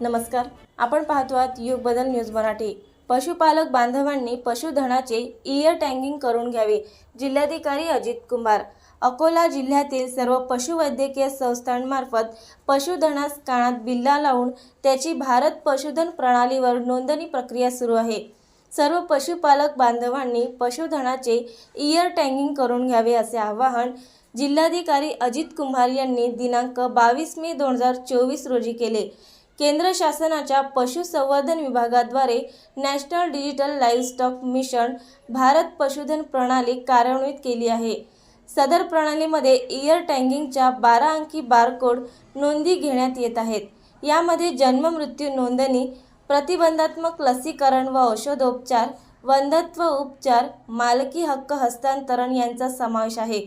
नमस्कार. आपण पाहतो आहात युग बदल न्यूज मराठी. पशुपालक बांधवांनी पशुधनाचे इयर टँगिंग करून घ्यावे जिल्हाधिकारी अजित कुमार अकोला जिल्ह्यातील सर्व पशुवैद्यकीय संस्थांमार्फत पशुधनास कानात बिल्ला लावून त्याची भारत पशुधन प्रणालीवर नोंदणी प्रक्रिया सुरू आहे. सर्व पशुपालक बांधवांनी पशुधनाचे इयर टँगिंग करून घ्यावे असे आवाहन जिल्हाधिकारी अजित कुमार यांनी दिनांक बावीस मे दोन हजार चोवीस रोजी केले. केंद्र शासनाच्या पशुसंवर्धन विभागाद्वारे national digital livestock mission Bharat Pashudhan प्रणाली कार्यान्वित केली आहे. सदर प्रणालीमध्ये इयर टँगिंगच्या बारा अंकी बारकोड नोंदी घेण्यात येत आहेत. यामध्ये जन्म मृत्यू नोंदणी प्रतिबंधात्मक लसीकरण व औषधोपचार वंधत्व उपचार मालकी हक्क हस्तांतरण यांचा समावेश आहे.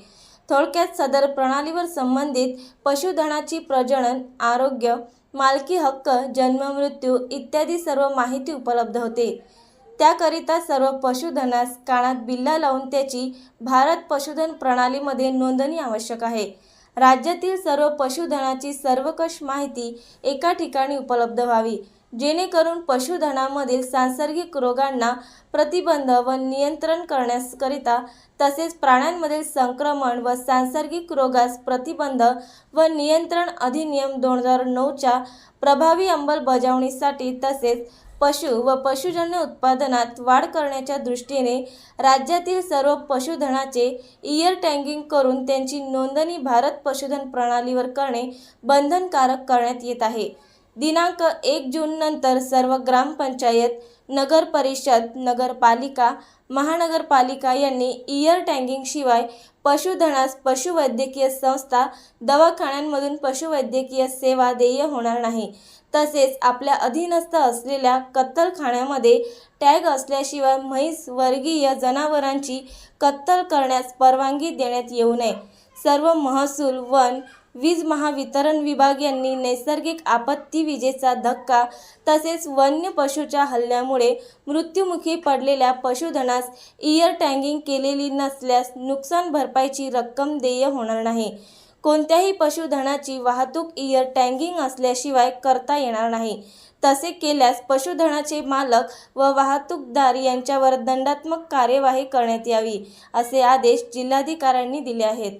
थोडक्यात सदर प्रणालीवर संबंधित पशुधनाची प्रजनन आरोग्य मालकी हक्क जन्म मृत्यू इत्यादी सर्व माहिती उपलब्ध होते. त्याकरिता सर्व पशुधनास कानात बिल्ला लावून त्याची भारत पशुधन प्रणालीमध्ये नोंदणी आवश्यक आहे. राज्यातील सर्व पशुधनाची सर्वकष माहिती एका ठिकाणी उपलब्ध व्हावी. जेणेकरून पशुधनामधील सांसर्गिक रोगांना प्रतिबंध व नियंत्रण करण्याकरिता तसेच प्राण्यांमधील संक्रमण व सांसर्गिक रोगास प्रतिबंध व नियंत्रण अधिनियम दोन हजार नऊच्या प्रभावी अंमलबजावणीसाठी तसेच पशु व पशुजन्य उत्पादनात वाढ करण्याच्या दृष्टीने राज्यातील सर्व पशुधनाचे इयर टँगिंग करून त्यांची नोंदणी भारत पशुधन प्रणालीवर करणे बंधनकारक करण्यात येत आहे. दिनांक एक जून नंतर सर्व ग्रामपंचायत नगर परिषद नगरपालिका महानगरपालिका यांनी इयर टँगिंग शिवाय पशुधनास पशुवैद्यकीय संस्था दवाखान्यांमधून पशुवैद्यकीय सेवा देय होणार नाही. तसेच आपल्या अधीनस्थ असलेल्या कत्तलखान्यामध्ये टॅग असल्याशिवाय म्हैस वर्गीय जनावरांची कत्तल करण्यास परवानगी देण्यात येऊ नये. सर्व महसूल वन वीज महावितरण विभाग यांनी नैसर्गिक आपत्ती विजेचा धक्का तसेच वन्य पशूच्या हल्ल्यामुळे मृत्युमुखी पडलेल्या पशुधनास इयर टँगिंग केलेली नसल्यास नुकसान भरपाईची रक्कम देय होणार नाही. कोणत्याही पशुधनाची वाहतूक इयर टँगिंग असल्याशिवाय करता येणार नाही. तसे केल्यास पशुधनाचे मालक व वाहतूकदार यांच्यावर दंडात्मक कार्यवाही करण्यात यावी असे आदेश जिल्हाधिकाऱ्यांनी दिले आहेत.